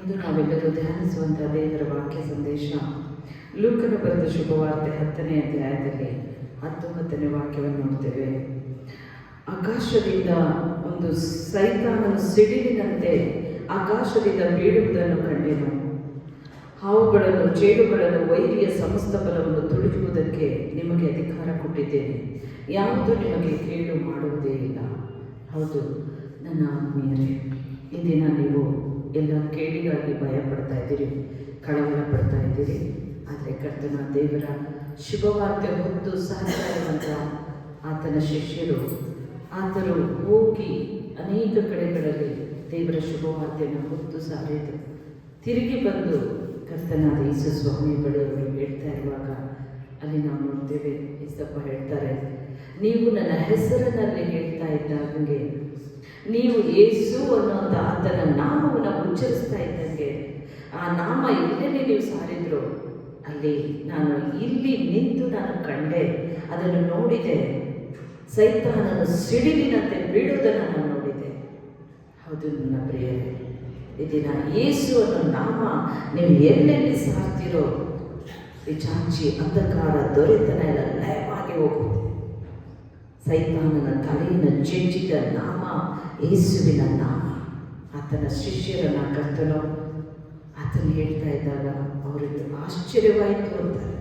ಇಂದು ನಾವೆಲ್ಲರೂ ಧ್ಯಾನಿಸುವಂತಹ ದೇವರ ವಾಕ್ಯ ಸಂದೇಶ. ಲೂಕನು ಬರೆದ ಶುಭವಾರ್ತೆ ಹತ್ತನೇ ಅಧ್ಯಾಯದಲ್ಲಿ ಹತ್ತೊಂಬತ್ತನೇ ವಾಕ್ಯವನ್ನು ನೋಡ್ತೇವೆ. ಆಕಾಶದಿಂದ ಒಂದು ಸೈತಾನನ ಸಿಡಿಲಿನಂತೆ ಆಕಾಶದಿಂದ ಬೀಳುವುದನ್ನು ಕಂಡೆನು. ಹಾವುಗಳನ್ನು ಜೇಡುಗಳನ್ನು ವೈರಿಯ ಸಮಸ್ತ ಬಲವನ್ನು ತುಳಿಯುವುದಕ್ಕೆ ನಿಮಗೆ ಅಧಿಕಾರ ಕೊಟ್ಟಿದ್ದೇನೆ. ಯಾವುದು ನಿಮಗೆ ಕೇಳು ಮಾಡುವುದೇ ಇಲ್ಲ. ಹೌದು, ನನ್ನ ಆತ್ಮೀಯರೇ, ಈ ಎಲ್ಲ ಕೇಳಿಗಾಗಿ ಭಯ ಪಡ್ತಾ ಇದ್ದೀರಿ ಕಳವಳ ಪಡ್ತಾ ಇದ್ದೀರಿ. ಆದರೆ ಕರ್ತನ ದೇವರ ಶುಭವಾರ್ತೆ ಹೊತ್ತು ಸಹಕಾರ ಆತನ ಶಿಷ್ಯರು, ಆತರು ಹೋಗಿ ಅನೇಕ ಕಡೆಗಳಲ್ಲಿ ದೇವರ ಶುಭವಾರ್ತೆಯನ್ನು ಹೊತ್ತು ಸಾರಿದರು. ತಿರುಗಿ ಬಂದು ಕರ್ತನಾದ ಯೇಸು ಸ್ವಾಮಿ ಬಳಿ ಅವರು ಹೇಳ್ತಾ ಇರುವಾಗ ಅಲ್ಲಿ ನಾವು ನೋಡ್ತೇವೆ ಯೇಸಪ್ಪ ಹೇಳ್ತಾರೆ, ನೀವು ನನ್ನ ಹೆಸರಿನಲ್ಲಿ ಹೇಳ್ತಾ ಇದ್ದಾಗೆ ನೀವು ಯೇಸು ಅನ್ನುವಂಥ ಆತನ ನಾಮವನ್ನು ಉಚ್ಚರಿಸ್ತಾ ಇದ್ದಂಗೆ, ಆ ನಾಮ ಎಲ್ಲೆಲ್ಲಿ ನೀವು ಸಾರಿದ್ರು ಅಲ್ಲಿ ನಾನು ಇಲ್ಲಿ ನಿಂತು ನಾನು ಕಂಡೆ, ಅದನ್ನು ನೋಡಿದೆ. ಸೈತಾನನ ಸಿಡಿಲಿನಂತೆ ಬೀಳುವುದನ್ನು ನಾನು ನೋಡಿದೆ. ಹೌದು ನನ್ನ ಪ್ರಿಯರೇ, ಈ ದಿನ ಯೇಸು ಅನ್ನೋ ನಾಮ ನೀವು ಎಲ್ಲೆಲ್ಲಿ ಸಾರ್ತಿರೋ ಚಾಚಿ ಅಂಧಕಾರ, ದೊರೆತನ ಎಲ್ಲ ಲಯವಾಗಿ ಹೋಗುತ್ತೆ ಸೈತಾನನ ತಲೆಯನ್ನು ಚೆಂಚಿದ ನಾಮ, ಯೇಸುವಿನ ನಾಮ. ಆತನ ಶಿಷ್ಯರನ್ನ ಕರ್ತನು ಆತನ ಹೇಳ್ತಾ ಇದ್ದಾಗ ಅವರಿಗೆ ಆಶ್ಚರ್ಯವಾಯಿತು ಅಂತಾರೆ.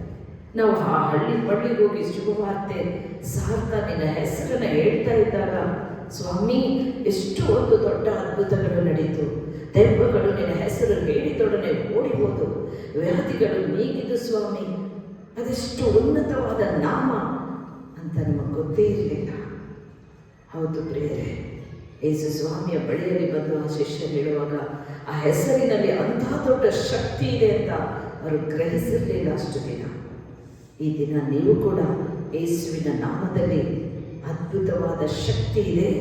ನಾವು ಆ ಹಳ್ಳಿ ಬಳ್ಳಿಗೆ ಹೋಗಿ ಶುಭವಾರ್ತೆ ಸಾರ್ತಾ ನಿನ್ನ ಹೆಸರನ್ನ ಹೇಳ್ತಾ ಇದ್ದಾಗ, ಸ್ವಾಮಿ, ಎಷ್ಟು ಒಂದು ದೊಡ್ಡ ಅದ್ಭುತಗಳು ನಡೀತು. ದೆವ್ವಗಳು ನಿನ್ನ ಹೆಸರು ಹೇಳಿದೊಡನೆ ಓಡಿಬೋದು ವ್ಯಾಧಿಗಳು ನೀಗಿದು ಸ್ವಾಮಿ. ಅದೆಷ್ಟು ಉನ್ನತವಾದ ನಾಮ. ಅಂತ ನಮಗೆ ಗೊತ್ತೇ ಇರಲಿಲ್ಲ. ಹೌದು ಪ್ರಿಯರೇ, ಯೇಸು ಸ್ವಾಮಿಯ ಬಳಿಯಲ್ಲಿ ಬಂದು ಆ ಶಿಷ್ಯರು ಹೇಳುವಾಗ, ಆ ಹೆಸರಿನಲ್ಲಿ ಅಂಥ ದೊಡ್ಡ ಶಕ್ತಿ ಇದೆ ಅಂತ ಅವರು ಗ್ರಹಿಸಿರಲಿಲ್ಲ ಅಷ್ಟು ದಿನ. ಈ ದಿನ ನೀವು ಕೂಡ ಯೇಸುವಿನ ನಾಮದಲ್ಲಿ ಅದ್ಭುತವಾದ ಶಕ್ತಿ ಇದೆ.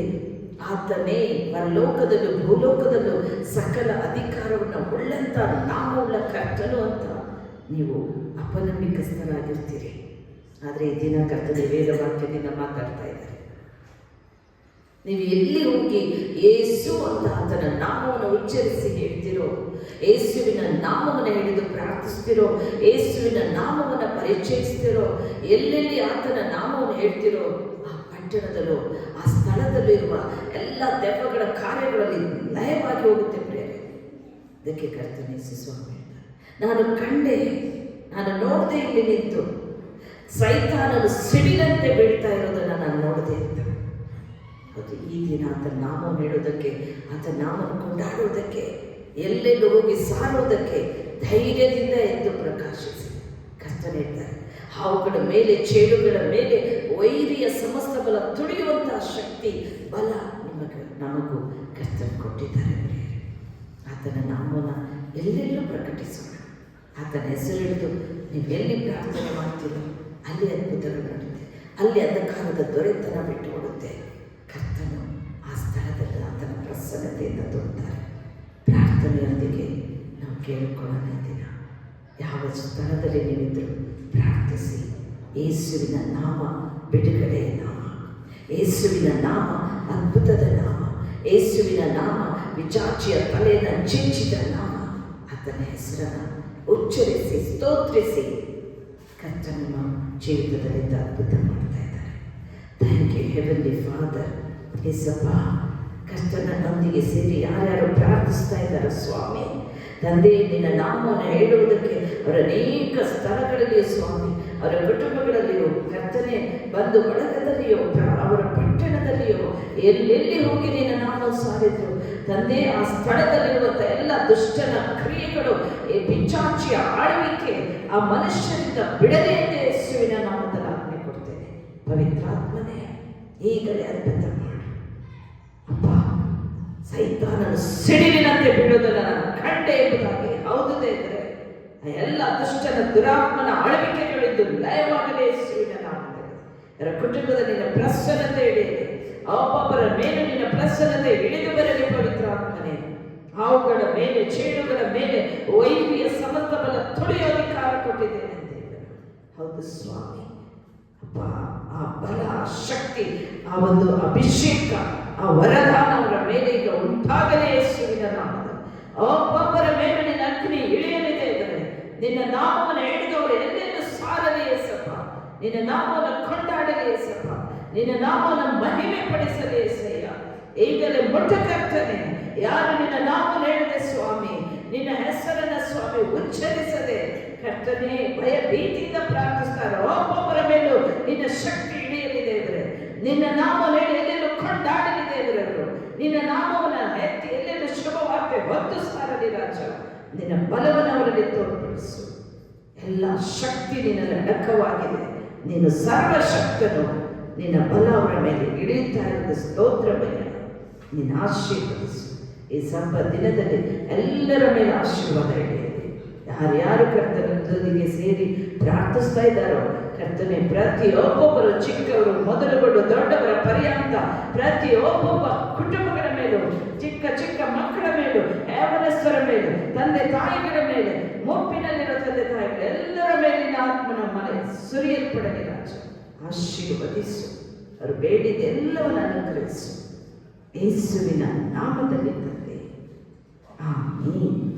ಆತನೇ ಪರಲೋಕದಲ್ಲೂ ಭೂಲೋಕದಲ್ಲೂ ಸಕಲ ಅಧಿಕಾರವನ್ನು ಉಳ್ಳಂತ ನಾಮವುಳ್ಳ ಕರ್ತನು ಅಂತ ನೀವು ಅಪನಂಬಿಕಸ್ಥರಾಗಿರ್ತೀರಿ. ಆದರೆ ಈ ದಿನ ಕರ್ತದೆ ವೇದ ವಾಕ್ಯದಿಂದ ಮಾತಾಡ್ತಾ ಇದ್ದಾರೆ. ನೀವು ಎಲ್ಲಿ ಹೋಗಿ ಏಸು ಅಂತ ಆತನ ನಾಮವನ್ನು ಉಚ್ಚರಿಸಿ ಹೇಳ್ತಿರೋ, ಏಸುವಿನ ನಾಮವನ್ನು ಹಿಡಿದು ಪ್ರಾರ್ಥಿಸ್ತಿರೋ, ಏಸುವಿನ ನಾಮವನ್ನು ಪರಿಚಯಿಸ್ತಿರೋ, ಎಲ್ಲೆಲ್ಲಿ ಆತನ ನಾಮವನ್ನು ಹೇಳ್ತಿರೋ, ಆ ಪಟ್ಟಣದಲ್ಲೂ, ಆ ಸ್ಥಳದಲ್ಲೂ ಇರುವ ಎಲ್ಲ ದೆವ್ವಗಳ ಕಾರ್ಯಗಳಲ್ಲಿ ಲಯವಾಗಿ ಹೋಗುತ್ತೆ ಪ್ರೇರೆ ಇದಕ್ಕೆ ಕರ್ತನೆ ಸ್ವಾಮಿ ನಾನು ಕಂಡೆ, ನಾನು ನೋಡದೆ ಇಲ್ಲಿ ನಿಂತು ಸೈತಾನನು ಸಿಡಿಲಂತೆ ಬೀಳ್ತಾ ಇರೋದನ್ನು ನಾನು ನೋಡಿದೆ ಅಂತ. ಅದು ಈ ದಿನ ಆತನ ನಾಮ ಹೇಳೋದಕ್ಕೆ ಆತನ ನಾಮ ಕೊಂಡಾಡೋದಕ್ಕೆ ಎಲ್ಲೆಲ್ಲೂ ಹೋಗಿ ಸಾರೋದಕ್ಕೆ ಧೈರ್ಯದಿಂದ ಎದ್ದು ಪ್ರಕಾಶಿಸಿ. ಕಷ್ಟನೇ ಇದ್ದಾರೆ ಹಾವುಗಳ ಮೇಲೆ, ಚೇಳುಗಳ ಮೇಲೆ, ವೈರಿಯ ಸಮಸ್ತ ಬಲ ತುಳಿಯುವಂತಹ ಶಕ್ತಿ, ಬಲ ನಿಮಗೆ, ನಮಗೂ ಕಷ್ಟ ಕೊಟ್ಟಿದ್ದಾರೆ. ಆತನ ನಾಮನ ಎಲ್ಲೆಲ್ಲೂ ಪ್ರಕಟಿಸೋಣ. ಆತನ ಹೆಸರು ಹಿಡಿದು ನೀವು ಎಲ್ಲಿ ಪ್ರಾರ್ಥನೆ ಮಾಡ್ತೀರೋ? ಅಲ್ಲಿ ಅದ್ಭುತಗಳು ನಡೆಯುತ್ತೆ ಅಲ್ಲಿ ಅಂಧಕಾರದ ದೊರೆತನ ಬಿಟ್ಟು ಕೊಡುತ್ತೆ ಕರ್ತನು ಆ ಸ್ಥಳದಲ್ಲಿ ಆತನ ಪ್ರಸನ್ನತೆಯಿಂದ ತೋರ್ತಾರೆ. ಪ್ರಾರ್ಥನೆಯೊಂದಿಗೆ ನಾವು ಕೇಳಿಕೊಳ್ಳೋಣ ದಿನ. ಯಾವ ಸ್ಥಳದಲ್ಲಿ ನೀವಿದ್ರು ಪ್ರಾರ್ಥಿಸಿ. ಯೇಸುವಿನ ನಾಮ ಬಿಡುಗಡೆಯ ನಾಮ. ಯೇಸುವಿನ ನಾಮ ಅದ್ಭುತದ ನಾಮ. ಯೇಸುವಿನ ನಾಮ ವಿಚಾಚಿಯ ತಲೆಯನ್ನು ಚಿಂಚಿದ ನಾಮ. ಆತನ ಹೆಸರನ್ನು ಉಚ್ಚರಿಸಿ, ಸ್ತೋತ್ರಿಸಿ. ಕರ್ತ ನಿಮ್ಮ ಜೀವಿತದಲ್ಲಿ ಅದ್ಭುತ ಮಾಡ್ತಾ ಇದ್ದಾರೆ. Thank you heavenly father Yesappa ಕರ್ತನೊಂದಿಗೆ ಸೇರಿ ಯಾರ್ಯಾರು ಪ್ರಾರ್ಥಿಸ್ತಾ ಇದ್ದಾರೆ ಸ್ವಾಮಿ, ತಂದೆ, ನಿನ್ನ ನಾಮವನ್ನು ಹೇಳುವುದಕ್ಕೆ ಅವರ ಅನೇಕ ಸ್ಥಳಗಳಲ್ಲಿಯೂ ಸ್ವಾಮಿ, ಅವರ ಕುಟುಂಬಗಳಲ್ಲಿಯೋ, ಕರ್ತನೆ, ಬಂದು ಬಳಗದಲ್ಲಿಯೋ ಅವರ ಪಟ್ಟಣದಲ್ಲಿಯೋ, ಎಲ್ಲೆಲ್ಲಿ ಹೋಗಿ ನಿನ್ನ ನಾಮ ಸಾರಿದ್ರು ತಂದೆ, ಆ ಸ್ಥಳದಲ್ಲಿರುವಂಥ ಎಲ್ಲ ದುಷ್ಟನ ಕ್ರಿಯೆಗಳು, ಈ ಪಿಚಾಚಿಯ ಆಳ್ವಿಕೆ, ಆ ಮನುಷ್ಯರಿಂದ ಬಿಡದೆ ಅಂತ ಯೇಸುವಿನ ನಾಮದಲ್ಲಿ ಆಜ್ಞೆ ಕೊಡ್ತೇನೆ. ಪವಿತ್ರಾತ್ಮನೇ, ಈಗಲೇ ಅದ್ಭುತ ಮಾಡು. ಅಪ್ಪ, ಸೈತಾನನ ಸಿಡಿಲಿನಂತೆ ಬೀಳೋದನ್ನು ನಾನು ಕಂಡೆ ಎಂಬುದಾಗಿ ಹೌದು ಇದ್ರೆ ಎಲ್ಲ ದುಷ್ಟನ ದುರಾತ್ಮನ ಆಳ್ವಿಕೆಗಳಿದ್ದು ಲಯವಾಗಲೇ ಯೇಸುವಿನ ನಾಮದಲ್ಲಿ. ಕುಟುಂಬದಲ್ಲಿ ಪ್ರಸನ್ನತೆ ಇಳಿಯಲಿ ಒಬ್ಬೊಬ್ಬರ ಮೇಲೆ ನಿನ್ನ ಪ್ರಸನ್ನತೆ ಇಳಿದು ಬರಲಿ ಪವಿತ್ರಾತ್ಮನೆ. ಹಾವುಗಳ ಮೇಲೆ, ಚೇಳುಗಳ ಮೇಲೆ ವೈದ್ಯ ಸಮಸ್ತ ಬಲ ತುಳಿಯೋ ಅಧಿಕಾರ ಕೊಟ್ಟಿದ್ದೇನೆ ಅಂತ. ಹೌದು ಸ್ವಾಮಿ. ಅಪ್ಪ, ಆ ಬಲ ಶಕ್ತಿ, ಆ ಒಂದು ಅಭಿಷೇಕ, ಆ ವರದಾನ ಅವರ ಮೇಲೆ ಈಗ ಉಂಟಾಗಲೇ ಯೇಸುವಿನ ನಾಮದ ಒಬ್ಬೊಬ್ಬರ ಮೇಲೆ ನಿನ್ನ ಅಗ್ನಿ ಇಳಿಯಲಿದೆ ಇದ್ದಾರೆ ನಿನ್ನ ನಾಮವನ್ನು ಹಿಡಿದವರು ಎಲ್ಲೆಲ್ಲೂ ಸಾರಲಿ ಏಸಪ್ಪ ನಿನ್ನ ನಾಮವನ್ನು ಕೊಂಡಾಡಲಿ ನಿನ್ನ ನಾಮನ ಮಹಿಮೆ ಪಡಿಸಲಿ ಸಯ್ಯ ಈಗಲೇ ಮುಟ್ಟಕರ್ತನೆ. ಯಾರು ನಿನ್ನ ನಾಮ ಹೇಳಿದೆ ಸ್ವಾಮಿ? ನಿನ್ನ ಹೆಸರನ್ನ ಸ್ವಾಮಿ ಉಚ್ಚರಿಸದೆ. ಕರ್ತನೆ ಭಯ ಭೀತಿಯಿಂದ ಪ್ರಾರ್ಥಿಸ್ತಾರೋ ಒಬ್ಬೊಬ್ಬರ ಮೇಲೂ ನಿನ್ನ ಶಕ್ತಿ ಇಳಿಯಲಿದೆ ಇದ್ರೆ ನಿನ್ನ ನಾಮ ಹೇಳಿ ಎಲ್ಲೆಲ್ಲೂ ಕೊಂಡಾಡಲಿದೆ ಅವರು ನಿನ್ನ ನಾಮವನ್ನು ಎತ್ತಿ ಎಲ್ಲೆಲ್ಲೂ ಶುಭವಾರ್ತೆ ಹೊತ್ತಿಸ್ತಾರಲ್ಲಿ ರಾಜ. ನಿನ್ನ ಬಲವನ್ನು ಅವರಲ್ಲಿ ತೋರ್ಪಡಿಸು. ಎಲ್ಲ ಶಕ್ತಿ ನಿನ್ನ ಅಡಕವಾಗಿದೆ. ನೀನು ಸರ್ವಶಕ್ತನು. ನಿನ್ನ ಬಲ ಅವರ ಮೇಲೆ ಇಳಿಯುತ್ತಾ ಇರುವ ಸ್ತೋತ್ರಮಯ್ಯ ನಿನ್ನ ಆಶೀರ್ವದಿಸು. ಈ ಸಬ್ಬ ದಿನದಲ್ಲಿ ಎಲ್ಲರ ಮೇಲೆ ಆಶೀರ್ವಾದ ಯಾರು ಯಾರ್ಯಾರು ಕರ್ತನೊಂದಿಗೆ ಸೇರಿ ಪ್ರಾರ್ಥಿಸ್ತಾ ಇದ್ದಾರೋ, ಕರ್ತನೆ, ಪ್ರತಿಯೊಬ್ಬೊಬ್ಬರು ಚಿಕ್ಕವರು, ಮೊದಲುಗೊಂಡು ದೊಡ್ಡವರ ಪರ್ಯಂತ ಪ್ರತಿಯೊಬ್ಬೊಬ್ಬ ಕುಟುಂಬಗಳ ಮೇಲೂ, ಚಿಕ್ಕ ಚಿಕ್ಕ ಮಕ್ಕಳ ಮೇಲೂ ಯಾವನಸ್ಥರ ಮೇಲೂ, ತಂದೆ ತಾಯಿಗಳ ಮೇಲೆ ಮುಪ್ಪಿನಲ್ಲಿರೋ ತಂದೆ ತಾಯಿಗಳು ಎಲ್ಲರ ಮೇಲಿನ ಆತ್ಮನ ಮನೆ ಸುರಿಯಲ್ಪಡಲಿಲ್ಲ. ಆಶೀರ್ವದಿಸು ಅವರು ಎಲ್ಲವನ್ನು ಅನುಗ್ರಹಿಸು. ಯೇಸುವಿನ ನಾಮದಲ್ಲಿ ತಂದೆ. ಆಮೀನ್.